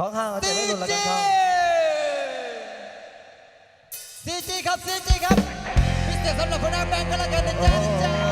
ขอข้างเอาแต่ไม่รู้แล้วกันครับซีจีครับซีจีครับพิเศษสำหรับคนหน้าแบงค์ก็แล้วกันนนะจ๊ะ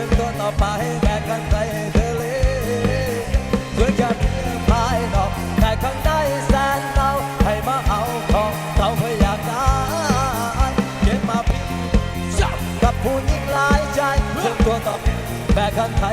ฉันตัวต่อไปแต่กันใจเธอเลยสวยจากเมื่อภายนอกแต่ข้างในแสนเศราให้มาเอาของเราเพื่ออยากได้เก็บมาพิกับผู้หญิงหลายใจฉันตัวต่อไปแต่กันใจ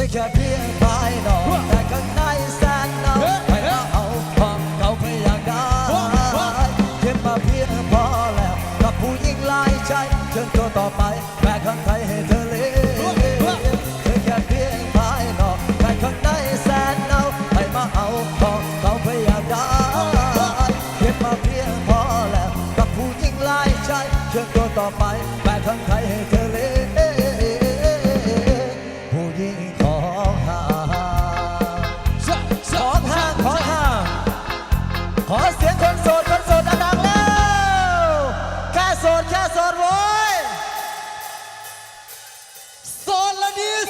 วยแค่เพียงภายนอกแต่ข้างในแสนหนาวไม่มาเอาความเขาไม่อยากได้เข็มมาเพียงพอแล้วกับผู้หญิงลายใจเชิญตัวต่อไปแม่ข้างไทยให้เธอเลี้ยงเธอแค่เพียงภายนอแต่ข้างในแสนหนาวไม่มาเอาของเขาไม่ยากได้เก็บมาเพียงพอแล้วกับผู้หญิงลาใจเชิญต่อไป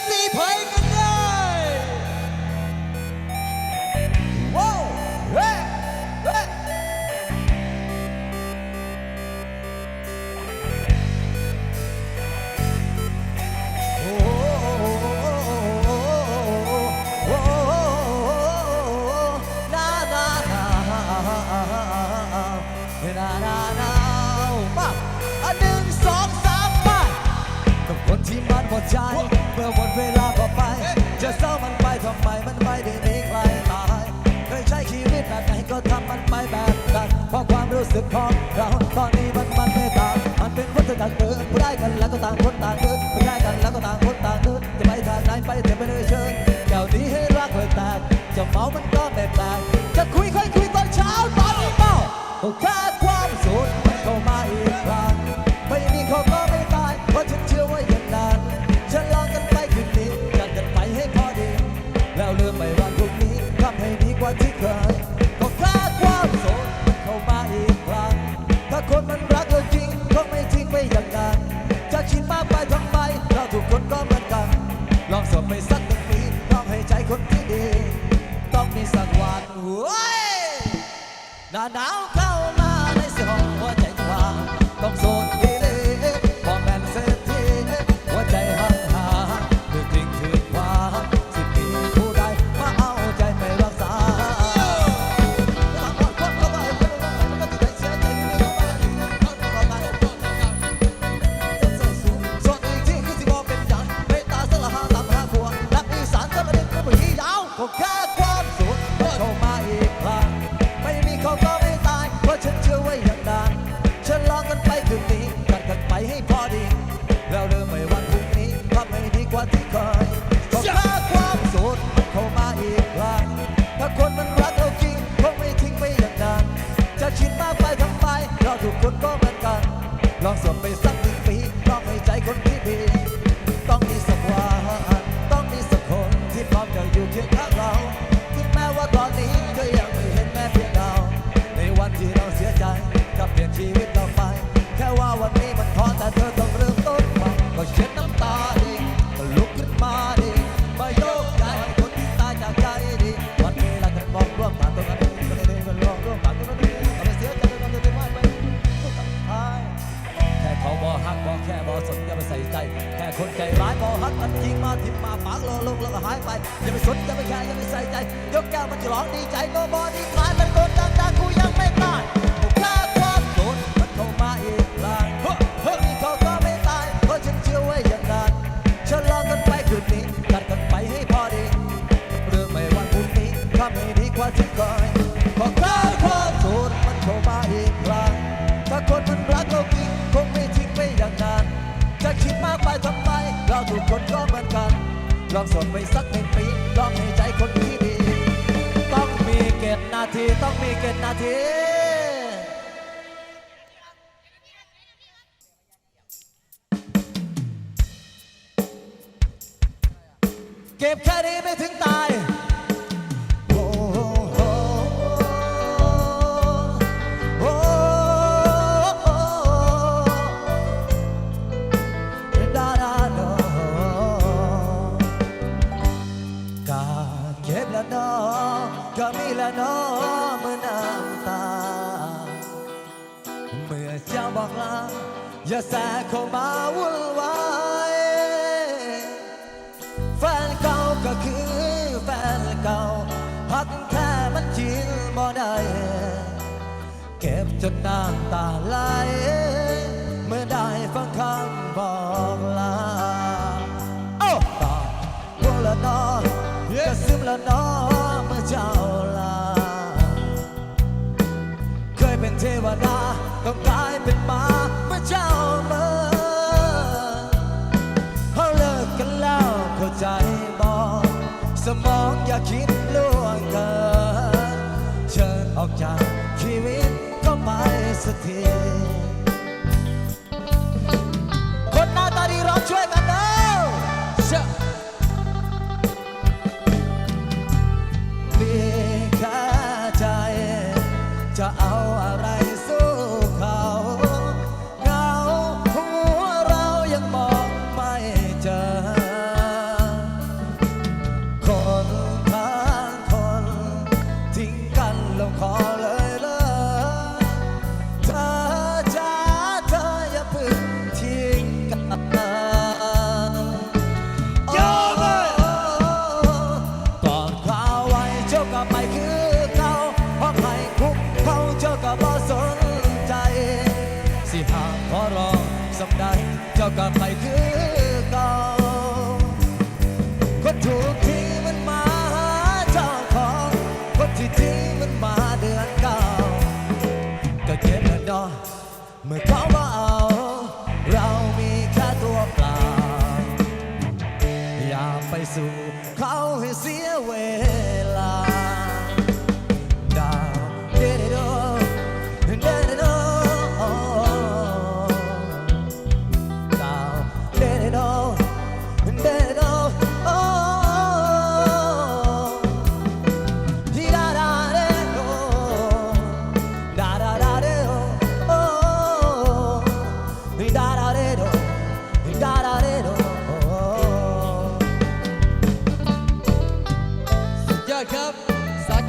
Sydney Pike. หมดใจเมื่อหมดเวลาก็ไป จะเศร้ามันไปทำไมมันไม่ได้มีใครตายเคยใช้ชีวิตแบบไหนก็ทำมันไปแบบนั้นเพราะความรู้สึกของเราตอนนี้มันมันไม่ต่างมันเป็นวัฏจักรเดินได้กันแล้วก็ต่างคนต่างเดินได้กันแล้วก็ต่างคนต่างเดินจะไปทางไหนไปเถอะไปไลยเชิญ Attica. เข้ามาอีกครั้งไม่มีเขาก็ไม่ตาย เพราะฉันเชื่อไว้อย่างนั้นฉันลองกันไปคืนนี้กัดกันไปให้พอดี แล้วเริ่มใม่วันพรุ่งนี้ทำให้ดีกว่าที่เคยก็ค่าความสุดเข้ามาอีกครั้งถ้าคนมันรักเราจริงคงไม่ทิ้งไปอย่างนั้นจะชินมากไปทำไมเราทุกคนก็เหมือนกัน ลองสวมไปสัก จะร้องดีใจโนบอดี้คลายเป็นคนดังๆกูยังไม่ตายกูแค่ความโดนมันเข้ามาอีกครั้งเฮ้ยนี่เขาก็ไม่ตายเพราะฉันเชื่อไว้อย่างนั้นฉลองกันไปคืนนี้กัดกันไปให้พอดีหรือไม่วันพรุ่งนี้ทำให้ดีกว่าที่เคยพอข้าความโสดมันเข้ามาอีกครั้งถ้าคนมันรักเราจริงคงไม่ทิ้งไปอย่างนั้นจะคิดมากไปทำไมเราทุกคนก็เหมือนกันลองสนไปสักหนึ่งปีลองให้ใจคนที่ 7นาทีต้องมี 7 นาที แฟนเก่าก็คือแฟนเก่าพักแค่มันชินบ่ได้ เก็บจนน้ำตาไหลเมื่อได้ฟังคำบอกลาโอ้ตาบัวละนอก็ซึมละนอเมื่อเจ้าลา เคยเป็นเทวดาต้องกลายเป็นมาเมื่อเจ้าเมื่อ สมองอย่าคิดล่วงเกินเชิญออกจากชีวิตก็ไปสักทีคนหน้าตาดีร้องช่วยกัน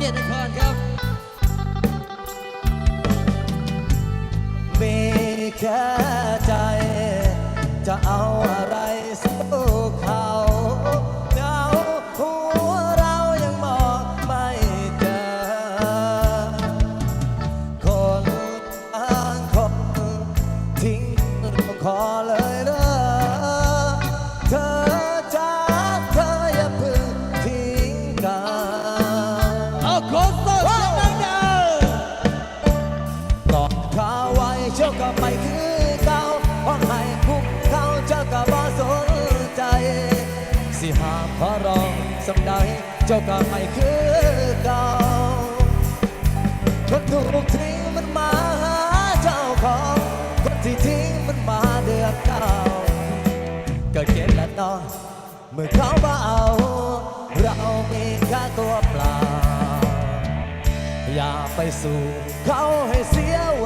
สาเกตนครครับมีแค่ใจจะเอา ใดเจ้าก็ไม่คือเขาคนถูกทิ้งมันมาหาเจ้าของคนที่ทิ้งมันมาเดือนเก้าก็เก็บและนอนเมื่อเขามาเอา เรามีแค่ตัวเปล่า อย่าไปสู่เขาให้เสียเว